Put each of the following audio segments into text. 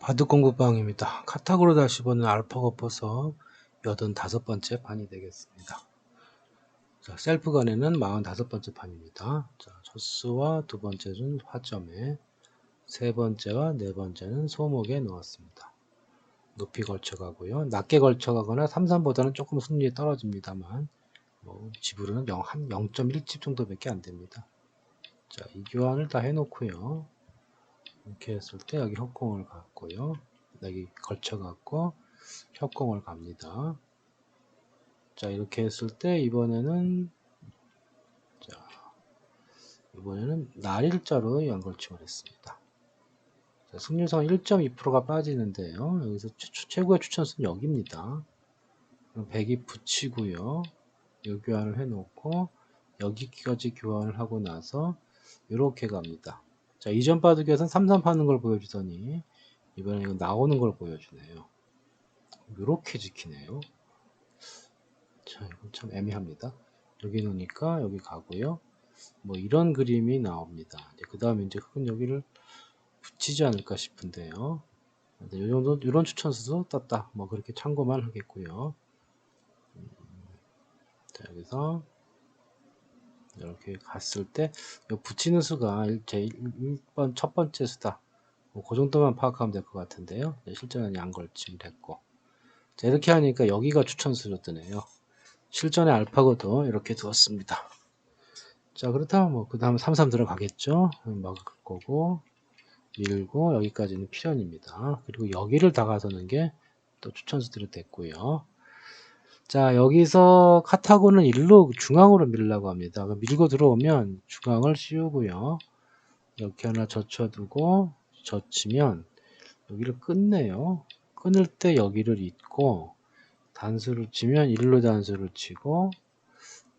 바둑 공부방입니다. 카타고로 다시 보는 알파고 퍼서 85번째 판이 되겠습니다. 자, 셀프 간에는 45번째 판입니다. 자, 첫수와 두 번째는 화점에, 세 번째와 네 번째는 소목에 넣었습니다. 높이 걸쳐 가고요. 낮게 걸쳐 가거나 3, 3보다는 조금 승률이 떨어집니다만, 뭐, 지불은 0, 한 0.1집 정도밖에 안 됩니다. 자, 이 교환을 다 해놓고요. 이렇게 했을 때 여기 협공을 갖고요. 여기 걸쳐 갖고 협공을 갑니다. 자 이렇게 했을 때 이번에는 자 이번에는 날일자로 연걸침을 했습니다. 자, 승률상 1.2%가 빠지는데요. 여기서 최, 고의 추천수는 여기입니다. 그럼 100이 붙이고요. 이 교환을 해놓고 여기까지 교환을 하고 나서 이렇게 갑니다. 자, 이전 바둑에서는 3-3 파는 걸 보여주더니 이번에 이거 나오는 걸 보여주네요. 이렇게 지키네요. 자, 이건 참 애매합니다. 여기 놓으니까 여기 가고요. 뭐 이런 그림이 나옵니다. 그 다음에 이제 흙은 여기를 붙이지 않을까 싶은데요. 이 정도 이런 추천수도 떴다. 뭐 그렇게 참고만 하겠고요. 음, 자 여기서 이렇게 갔을 때 붙이는 수가 제 1번 첫 번째 수다. 뭐그 정도만 파악하면 될 것 같은데요. 네, 실전은 양걸침 됐고. 자, 이렇게 하니까 여기가 추천수로 뜨네요. 실전의 알파고도 이렇게 두었습니다. 자, 그렇다면 뭐, 그 다음 33 들어가겠죠? 막을 거고, 밀고, 여기까지는 필연입니다. 그리고 여기를 다가서는 게 또 추천수들이 됐고요. 자 여기서 카타고는 일로 중앙으로 밀라고 합니다. 밀고 들어오면 중앙을 씌우고요. 이렇게 하나 젖혀두고 젖히면 여기를 끝내요. 끊을 때 여기를 잇고 단수를 치면 일로 단수를 치고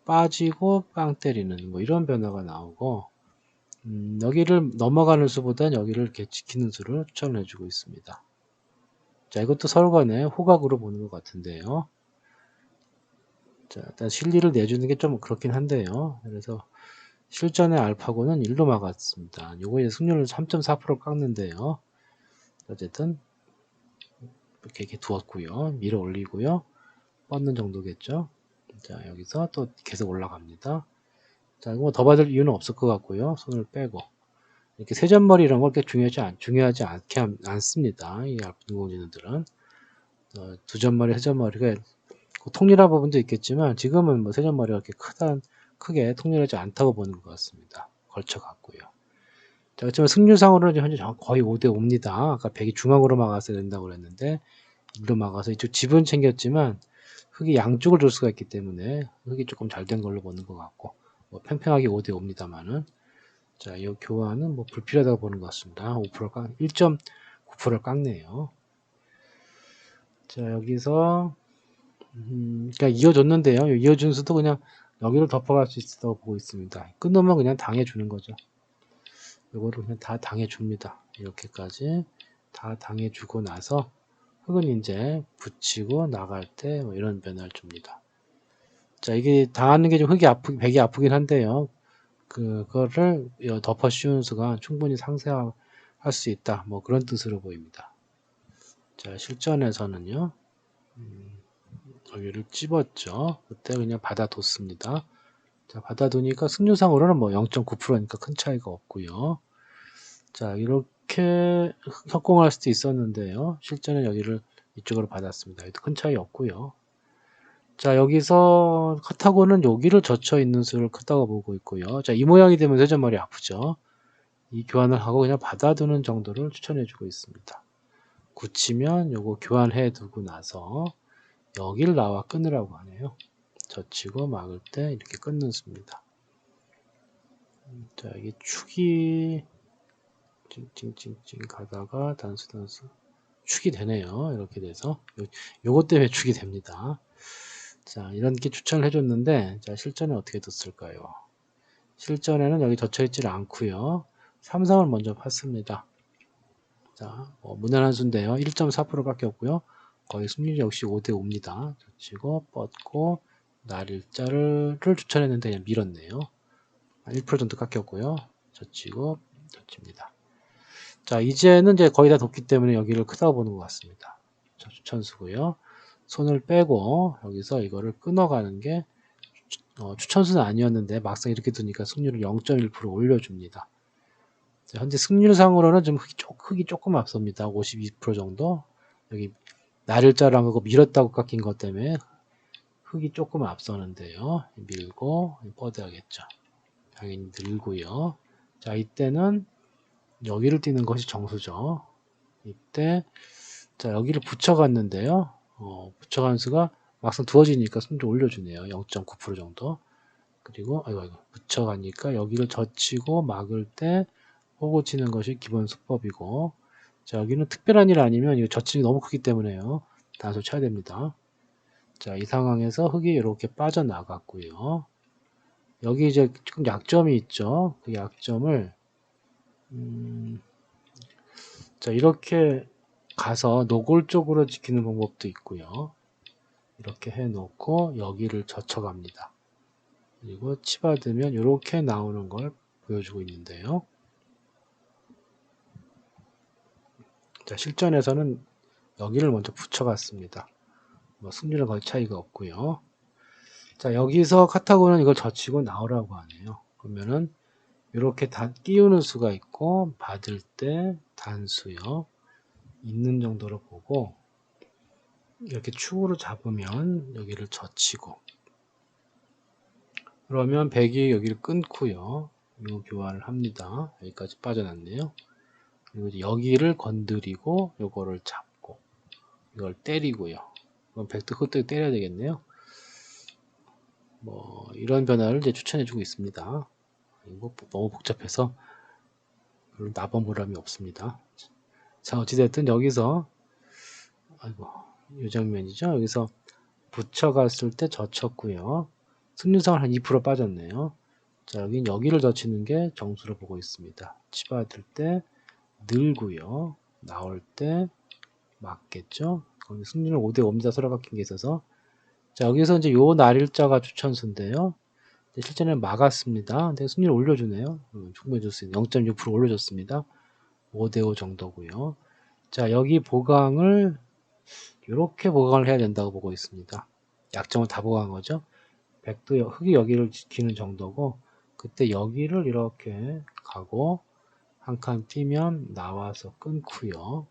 빠지고 빵 때리는 뭐 이런 변화가 나오고 음, 여기를 넘어가는 수보다는 여기를 이렇게 지키는 수를 추천해 주고 있습니다. 자 이것도 서로 간에 호각으로 보는 것 같은데요. 자, 일단 실리를 내주는 게 좀 그렇긴 한데요. 그래서 실전의 알파고는 1로 막았습니다. 요거에 승률을 3.4% 깎는데요. 어쨌든 이렇게, 이렇게 두었고요. 밀어 올리고요. 뻗는 정도겠죠. 자, 여기서 또 계속 올라갑니다. 자, 이거 더 받을 이유는 없을 것 같고요. 손을 빼고. 이렇게 세전머리 이런 걸 중요하지, 않, 중요하지 않게 않습니다. 이 인공지능들은. 어, 두전머리, 세전머리가 통일한 부분도 있겠지만 지금은 뭐 세전머리가 그렇게 크다, 크게 통일하지 않다고 보는 것 같습니다. 걸쳐 갔고요. 자, 그렇지만 승률상으로는 현재 거의 5대 5입니다. 아까 100이 중앙으로 막았어야 된다고 그랬는데 일로 막아서 이쪽 집은 챙겼지만 흙이 양쪽을 줄 수가 있기 때문에 흙이 조금 잘 된 걸로 보는 것 같고 뭐 팽팽하게 5대 5입니다만은 자, 이 교환은 뭐 불필요하다고 보는 것 같습니다. 5% 깎, 1.9%를 깎네요. 자, 여기서 음, 그러니까 이어줬는데요. 이어준 수도 그냥 여기를 덮어갈 수 있다고 보고 있습니다. 끊으면 그냥 당해주는 거죠. 이거를 그냥 다 당해줍니다. 이렇게까지 다 당해주고 나서 흙은 이제 붙이고 나갈 때 뭐 이런 변화를 줍니다. 자, 이게 당하는 게 좀 흙이 아프, 백이 아프긴 한데요. 그거를 덮어 씌우는 수가 충분히 상쇄할 수 있다. 뭐 그런 뜻으로 보입니다. 자, 실전에서는요. 음, 여기를 찝었죠. 그때 그냥 받아뒀습니다. 자, 받아두니까 승률상으로는 뭐 0.9%니까 큰 차이가 없고요. 자, 이렇게 협공할 수도 있었는데요. 실제는 여기를 이쪽으로 받았습니다. 여기도 큰 차이 없고요. 자, 여기서 카타고는 여기를 젖혀 있는 수를 크다고 보고 있고요. 자, 이 모양이 되면 세전머리 아프죠. 이 교환을 하고 그냥 받아두는 정도를 추천해 주고 있습니다. 굳히면 요거 교환해 두고 나서 여기를 나와 끊으라고 하네요. 젖히고 막을 때 이렇게 끊는 수입니다. 자, 이게 축이 찡찡찡찡 가다가 단수 단수 축이 되네요. 이렇게 돼서 요, 요것 때문에 축이 됩니다. 자, 이런 게 추천을 해줬는데 자, 실전에 어떻게 뒀을까요? 실전에는 여기 젖혀 있지를 않고요. 삼성을 먼저 팠습니다. 자, 뭐 무난한 수인데요. 1.4%밖에 없고요. 거의 승률 역시 5대 5입니다. 젖히고 뻗고 날 일자를 추천했는데 그냥 밀었네요. 1% 정도 깎였고요. 젖히고 젖힙니다. 자, 이제는 이제 거의 다 뒀기 때문에 여기를 크다고 보는 것 같습니다. 자, 추천수고요. 손을 빼고 여기서 이거를 끊어가는 게 어, 추천수는 아니었는데 막상 이렇게 두니까 승률을 0.1% 올려줍니다. 자, 현재 승률상으로는 좀 흑이, 조, 흑이 조금 앞섭니다. 52% 정도. 여기 날일자랑 하고 밀었다고 깎인 것 때문에 흑이 조금 앞서는데요. 밀고 뻗어야겠죠. 당연히 늘고요. 자 이때는 여기를 띄는 것이 정수죠. 이때 자 여기를 붙여갔는데요. 어, 붙여간 수가 막상 두어지니까 숨좀 올려주네요. 0.9% 정도. 그리고 아이고 아이고 붙여가니까 여기를 젖히고 막을 때 호구 치는 것이 기본 수법이고 자 여기는 특별한 일 아니면 이거 젖힘이 너무 크기 때문에요. 단수 쳐야 됩니다. 자, 이 상황에서 흙이 이렇게 빠져나갔고요. 여기 이제 조금 약점이 있죠. 그 약점을 음, 자 이렇게 가서 노골적으로 지키는 방법도 있고요. 이렇게 해놓고 여기를 젖혀갑니다. 그리고 치받으면 이렇게 나오는 걸 보여주고 있는데요. 자 실전에서는 여기를 먼저 붙여갔습니다. 뭐 승률은 거의 차이가 없고요. 자 여기서 카타고는 이걸 젖히고 나오라고 하네요. 그러면은 이렇게 다 끼우는 수가 있고 받을 때 단수요. 있는 정도로 보고 이렇게 축으로 잡으면 여기를 젖히고 그러면 백이 여기를 끊고요. 이 교환을 합니다. 여기까지 빠져났네요. 그리고 여기를 건드리고 요거를 잡고 이걸 때리고요. 그럼 백도 그때 때려야 되겠네요. 뭐 이런 변화를 이제 추천해 주고 있습니다. 이거 너무 복잡해서 별로 나본 보람이 없습니다. 자 어찌됐든 여기서 아이고 이 장면이죠. 여기서 붙여갔을 때 젖혔고요. 승률상을 한2% 빠졌네요. 자 여기 여기를 젖히는 게 정수로 보고 있습니다. 치받을 때 늘고요. 나올 때 맞겠죠. 거기 승률은 5대 5입니다. 서로 바뀐 게 있어서 자 여기서 이제 요 날일자가 추천수인데요. 실제는 막았습니다. 근데 승률 올려주네요. 음, 충분히 있는 0.6% 올려줬습니다. 5대 5 정도고요. 자 여기 보강을 이렇게 보강을 해야 된다고 보고 있습니다. 약점을 다 보강한 거죠. 백도 흙이 여기를 지키는 정도고 그때 여기를 이렇게 가고 한 칸 뛰면 나와서 끊고요.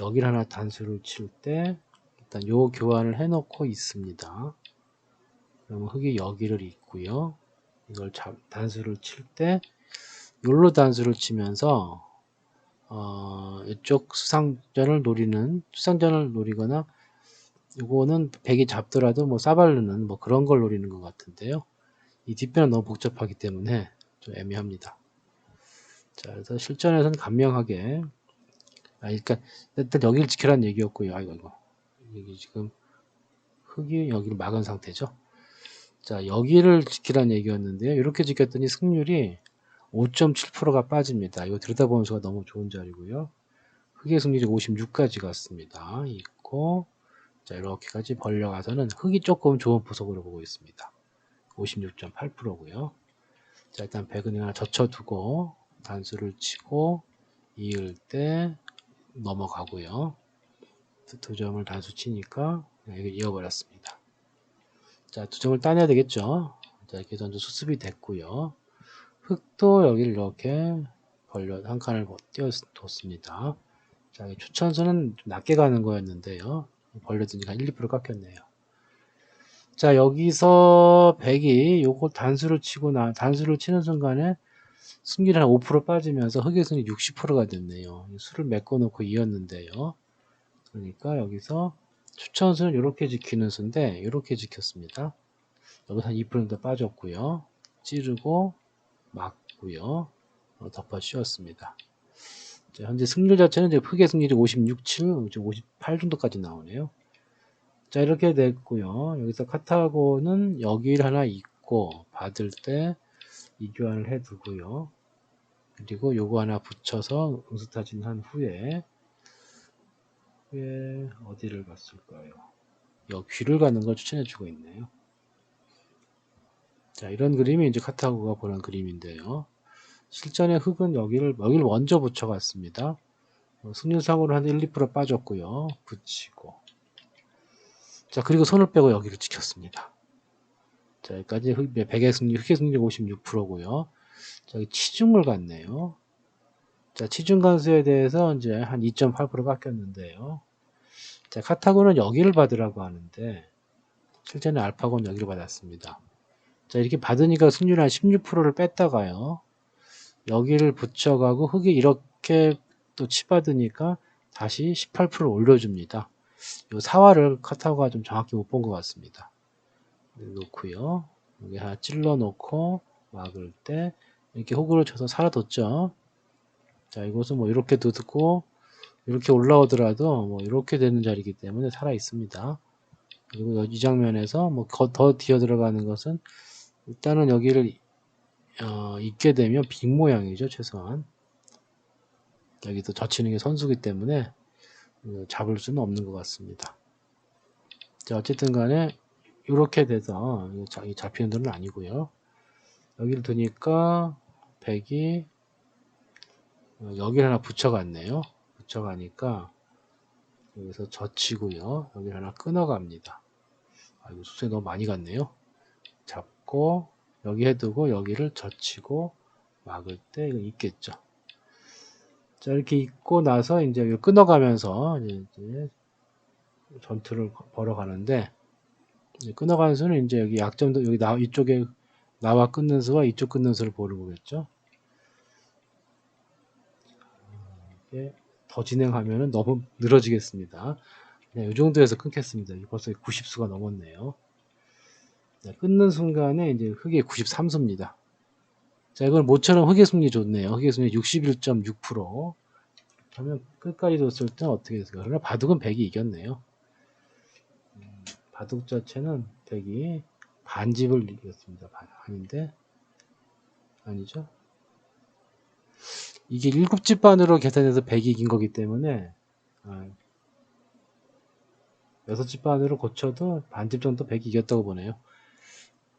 여기를 하나 단수를 칠 때 일단 요 교환을 해놓고 있습니다. 그러면 흙이 여기를 있고요. 이걸 잡, 단수를 칠때 욜로 단수를 치면서 어, 이쪽 수상전을 노리는 수상전을 노리거나 이거는 백이 잡더라도 뭐 싸발르는 뭐 그런 걸 노리는 것 같은데요. 이 뒷변은 너무 복잡하기 때문에 좀 애매합니다. 자, 그래서 실전에서는 간명하게 아, 그러니까 일단 여기를 지켜라는 얘기였고요. 아이고 이거 여기 지금 흙이 여기를 막은 상태죠. 자, 여기를 지키라는 얘기였는데요. 이렇게 지켰더니 승률이 5.7%가 빠집니다. 이거 들여다보는 수가 너무 좋은 자리고요. 흑의 승률이 56까지 갔습니다. 있고 자 이렇게까지 벌려가서는 흑이 조금 좋은 부속으로 보고 있습니다. 56.8%고요. 자 일단 백은 하나 젖혀두고 단수를 치고 이을 때 넘어가고요. 두 점을 단수 치니까 이어버렸습니다. 자, 두 점을 따내야 되겠죠. 자, 이렇게 해서 수습이 됐고요. 흙도 여기를 이렇게 벌려 한 칸을 띄워뒀습니다. 자, 추천수는 좀 낮게 가는 거였는데요. 벌려두니까 1, 2% 깎였네요. 자, 여기서 100이 요거 단수를 치고 나, 단수를 치는 순간에 승률이 한 5% 빠지면서 승률이 60%가 됐네요. 수를 메꿔놓고 이었는데요. 그러니까 여기서 추천수는 이렇게 지키는 수인데 이렇게 지켰습니다. 여기서 한 2%도 빠졌고요. 찌르고 막고요. 어, 덮어 씌웠습니다. 자, 현재 승률 자체는 흑의 승률이 56, 7, 58 정도까지 나오네요. 자 이렇게 됐고요. 여기서 카타고는 여기를 하나 있고 받을 때 이교환을 해 두고요. 그리고 요거 하나 붙여서 응수타진 한 후에 후에 어디를 갔을까요? 여 귀를 가는 걸 추천해 주고 있네요. 자 이런 그림이 이제 카타고가 보는 그림인데요. 실전의 흙은 여기를 여기를 먼저 붙여갔습니다. 어, 승률상으로 한 1, 2% 빠졌고요. 붙이고 자 그리고 손을 빼고 여기를 지켰습니다. 자 여기까지 흙, 백의 승률, 흙의 승률 56%고요. 자 여기 치중을 갔네요. 자 치중 관수에 대해서 이제 한 2.8% 깎였는데요. 자 카타고는 여기를 받으라고 하는데 실제는 알파고는 여기를 받았습니다. 자 이렇게 받으니까 승률 한 16%를 뺐다가요. 여기를 붙여가고 흙이 이렇게 또 치받으니까 다시 18% 올려줍니다. 이 사화를 카타고가 좀 정확히 못 본 것 같습니다. 놓고요. 여기 하나 찔러 놓고 막을 때 이렇게 호구를 쳐서 살아뒀죠. 자 이곳은 뭐 이렇게 두고 이렇게 올라오더라도 뭐 이렇게 되는 자리이기 때문에 살아 있습니다. 그리고 이 장면에서 뭐 더 뒤어 들어가는 것은 일단은 여기를 어, 있게 되면 빅 모양이죠 최소한 여기도 젖히는 게 선수기 때문에 어, 잡을 수는 없는 것 같습니다. 자 어쨌든 간에 이렇게 돼서 이 잡히는 돈은 아니고요. 여기를 두니까 100이 어, 여기를 하나 붙여갔네요. 붙여가니까 여기서 젖히고요. 여기를 하나 끊어갑니다. 아, 이거 수세 너무 많이 갔네요. 잡고 여기 해두고 여기를 젖히고 막을 때 이거 있겠죠. 자 이렇게 있고 나서 이제 끊어가면서 이제 전투를 벌어가는데 끊어가는 수는 이제 여기 약점도 여기 나 이쪽에 나와 끊는 수와 이쪽 끊는 수를 보는 거겠죠. 이게 더 진행하면은 너무 늘어지겠습니다. 그냥 이 정도에서 끊겠습니다. 벌써 90수가 넘었네요. 네, 끊는 순간에 이제 흑의 93수입니다. 자, 이걸 모처럼 흑의 승리 좋네요. 흑의 승리 61.6%. 그러면 끝까지 뒀을 때는 어떻게 됐을까? 그러나 바둑은 100이 이겼네요. 음, 바둑 자체는 100이 반집을 이겼습니다. 아닌데? 아니죠? 이게 7집 반으로 계산해서 100이 이긴 거기 때문에 아, 6집 반으로 고쳐도 반집 정도 100이 이겼다고 보네요.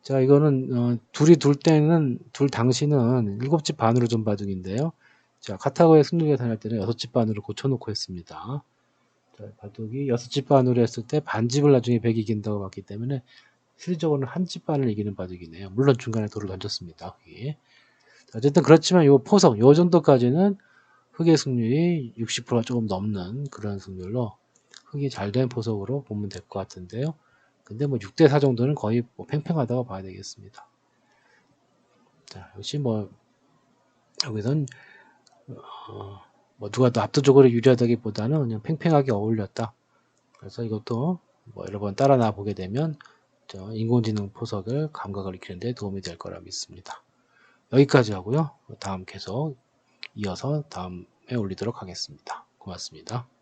자, 이거는 어, 둘이 둘 때는 둘 당시는 7집 반으로 좀 바둑인데요. 자, 카타고의 승리 계산할 때는 6집 반으로 고쳐놓고 했습니다. 자, 바둑이 6집 반으로 했을 때 반집을 나중에 100 이긴다고 봤기 때문에 실질적으로는 한 집 반을 이기는 바둑이네요. 물론 중간에 돌을 던졌습니다. 자, 어쨌든 그렇지만 이 포석, 요 정도까지는 흑의 승률이 60%가 조금 넘는 그런 승률로 흑이 잘 된 포석으로 보면 될 것 같은데요. 근데 뭐 6대4 정도는 거의 뭐 팽팽하다고 봐야 되겠습니다. 자, 역시 뭐, 여기선, 어, 뭐 누가 더 압도적으로 유리하다기 보다는 그냥 팽팽하게 어울렸다. 그래서 이것도 뭐 여러 번 따라 나 보게 되면 인공지능 포석을 감각을 익히는 데 도움이 될 거라 믿습니다. 여기까지 하고요. 다음 계속 이어서 다음에 올리도록 하겠습니다. 고맙습니다.